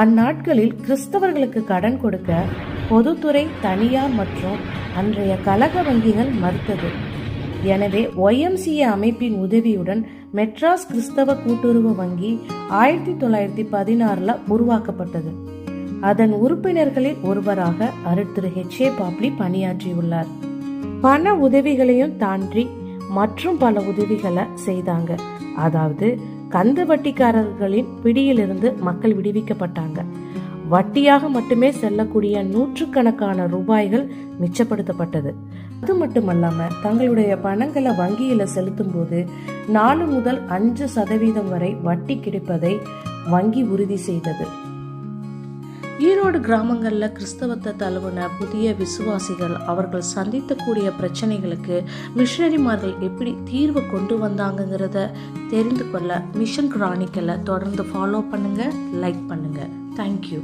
அந்நாட்களில் கிறிஸ்தவர்களுக்கு கடன் கொடுக்க பொதுத்துறை தனியார் மற்றும் அன்றைய கழக வங்கிகள் மறுத்தது. எனவே ஒய்எம்சிஏ அமைப்பின் உதவியுடன் மெட்ராஸ் கிறிஸ்தவ கூட்டுறவு வங்கி ஆயிரத்தி தொள்ளாயிரத்தி பதினாறுல உருவாக்கப்பட்டது. அதன் உறுப்பினர்களில் ஒருவராக அருட்திரு ஹெச் ஏ பாப்லி பணியாற்றியுள்ளார். பண உதவிகளையும் தாண்டி மற்றும் பல உதவிகளை செய்தாங்க. அதாவது கந்து வட்டிக்காரர்களின் பிடியிலிருந்து மக்கள் விடுவிக்கப்பட்டாங்க. வட்டியாக மட்டுமே செல்லக்கூடிய நூற்றுக்கணக்கான ரூபாய்கள் மிச்சப்படுத்தப்பட்டது. அது மட்டுமல்லாம தங்களுடைய பணங்களை வங்கியில செலுத்தும் போது நாலு முதல் அஞ்சு சதவீதம் வரை வட்டி கிடைப்பதை வங்கி உறுதி செய்தது. ஈரோடு கிராமங்களில் கிறிஸ்தவத்தை தழுவின புதிய விசுவாசிகள் அவர்கள் சந்தித்தக்கூடிய பிரச்சனைகளுக்கு மிஷனரிமார்கள் எப்படி தீர்வு கொண்டு வந்தாங்கங்கிறத தெரிந்து கொள்ள மிஷன் கிரானிக்கலை தொடர்ந்து ஃபாலோ பண்ணுங்கள் லைக் பண்ணுங்கள் தேங்க்யூ